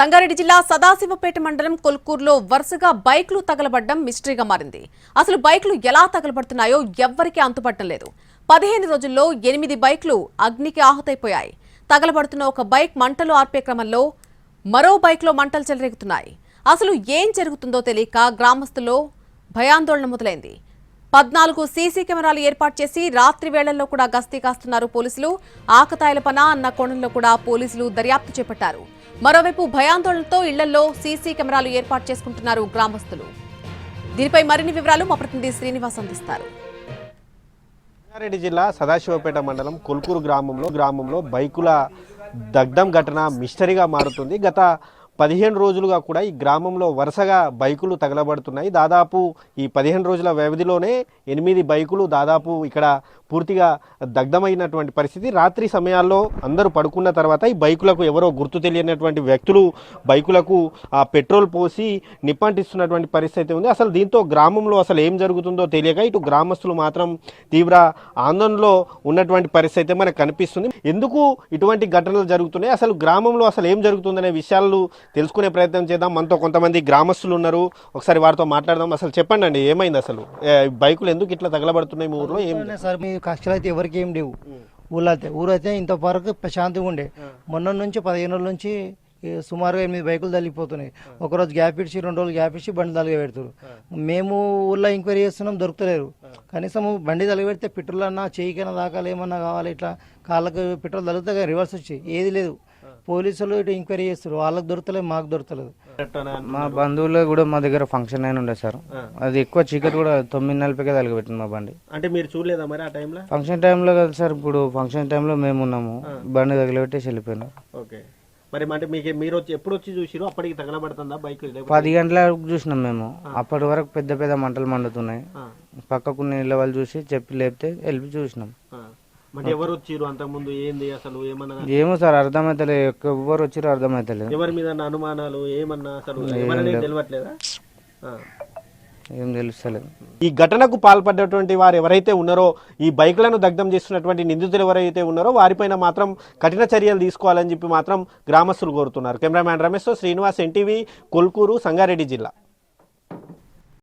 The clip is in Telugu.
సంగారెడ్డి జిల్లా సదాశివపేట మండలం కొల్కూరులో వరుసగా బైక్లు తగలబడ్డం మిస్టరీగా మారింది. అసలు బైక్లు ఎలా తగలబడుతున్నాయో ఎవ్వరికీ అంతుపట్టం లేదు. పదిహేను రోజుల్లో ఎనిమిది బైక్లు అగ్నికి ఆహుతైపోయాయి. తగలబడుతున్న ఒక బైక్ మంటలు ఆర్పే క్రమంలో మరో బైక్లో మంటలు చెలరేగుతున్నాయి. అసలు ఏం జరుగుతుందో తెలియక గ్రామస్తుల్లో భయాందోళన మొదలైంది. పద్నాలుగు సీసీ కెమెరాలు ఏర్పాటు చేసి రాత్రి వేళల్లో కూడా గస్తీ కాస్తున్నారు పోలీసులు. ఆకతాయిల పన అన్న కోణంలో కూడా పోలీసులు దర్యాప్తు చేపట్టారు. మరోవైపు భయాందోళనతో ఇళ్ళలో సీసీ కెమెరాలు ఏర్పాటు చేసుకుంటున్నారు గ్రామస్తులు. దీనిపై మరిన్ని వివరాలు మా ప్రతినిధి శ్రీనివాస్ అందిస్తారు. రంగారెడ్డి జిల్లా సదాశివపేట మండలం కొల్కూరు గ్రామంలో గ్రామంలో బైకుల దగ్ధం ఘటన మిస్టరీగా మారుతుంది. గత పదిహేను రోజులుగా కూడా ఈ గ్రామంలో వరుసగా బైకులు తగలబడుతున్నాయి. దాదాపు ఈ పదిహేను రోజుల వ్యవధిలోనే ఎనిమిది బైకులు దాదాపు ఇక్కడ పూర్తిగా దగ్ధమైనటువంటి పరిస్థితి. రాత్రి సమయాల్లో అందరూ పడుకున్న తర్వాత ఈ బైకులకు ఎవరో గుర్తు తెలియనటువంటి వ్యక్తులు బైకులకు ఆ పెట్రోల్ పోసి నిప్పంటిస్తున్నటువంటి పరిస్థితి ఉంది. అసలు దీంతో గ్రామంలో అసలు ఏం జరుగుతుందో తెలియక ఇటు గ్రామస్తులు మాత్రం తీవ్ర ఆందోళనలో ఉన్నటువంటి పరిస్థితి అయితే మనకు కనిపిస్తుంది. ఎందుకు ఇటువంటి ఘటనలు జరుగుతున్నాయి? అసలు గ్రామంలో అసలు ఏం జరుగుతుందనే విషయాలు తెలుసుకునే ప్రయత్నం చేద్దాం. మనతో కొంతమంది గ్రామస్తులు ఉన్నారు. ఒకసారి వారితో మాట్లాడదాం. అసలు చెప్పండి అండి ఏమైంది అసలు? బైకులు ఎందుకు ఇట్లా తగలబడుతున్నాయి మీ ఊర్లో? ఏం సార్ మీ కష్టాలు అయితే ఎవరికి ఏం లేవు. ఊళ్ళో అయితే ఊరు అయితే ఇంతవరకు ప్రశాంతంగా ఉండే. మొన్న నుంచి పదిహేను రోజుల నుంచి సుమారుగా ఎనిమిది బైకులు తల్లిపోతున్నాయి. ఒకరోజు గ్యాప్ ఇచ్చి రెండు రోజులు గ్యాప్ ఇచ్చి బండి తలగ పెడతారు మేము ఊళ్ళో ఎంక్వైరీ చేస్తున్నాం దొరుకుతలేరు. కనీసం బండి తలగ పెడితే పెట్రోల్ అన్నా చేయికైనా దాకాలి ఏమన్నా కావాలి ఇట్లా కాళ్ళకు పెట్రోల్ తలుగుతా కానీ రివర్స్ వచ్చి. ఏది లేదు. పోలీసులు ఇటు ఎంక్వైరీ చేస్తారు వాళ్ళకి దొరకలేదు మాకు దొరకలేదు. మా బంధువులు కూడా మా దగ్గర ఫంక్షన్ అయిన ఉండే సార్. అది ఎక్కువ చీకటి కూడా తొమ్మిది నలభైకే తలగబెట్టింది మా బండి. అంటే మీరు చూడలేదా మరి ఆ టైంలో? ఫంక్షన్ టైంలో కదా సార్ ఇప్పుడు ఫంక్షన్ టైంలో మేము ఉన్నాము. బండి తగిలిపెట్టేసి వెళ్ళిపోయినాం. ఓకే. మరి అంటే మీకు మీరు వచ్చి ఎప్పుడు వచ్చి చూసిరు అప్పటికి తగలబడుతుందా బైక్? పది గంటలకు చూసినాం మేము. అప్పటి వరకు పెద్ద పెద్ద మంటలు మండుతున్నాయి. పక్కకు నీళ్ళ వాళ్ళు చూసి చెప్పి లేపితే వెళ్ళి చూసినాం. అంటే ఎవరు వచ్చిరు అంతకుముందు? ఏంది అసలు? ఏమన్నా ఏమో సార్ అర్థమైతలే. ఎవరు వచ్చిరో అర్థమైతలేదు ఎవరి మీద అనుమానాలు ఏమన్నా అసలు? తెలియట్లేదా. ఏం తెలుస్తలేదు ఈ ఘటనకు పాల్పడ్డటువంటి వారు ఎవరైతే ఉన్నారో ఈ బైక్లను దగ్ధం చేస్తున్నటువంటి నిందితులు ఎవరైతే ఉన్నారో వారిపైన మాత్రం కఠిన చర్యలు తీసుకోవాలని చెప్పి మాత్రం గ్రామస్తులు కోరుతున్నారు. కెమెరామ్యాన్ రమేష్తో శ్రీనివాస్ ఎన్టీవీ కొల్కూరు సంగారెడ్డి జిల్లా.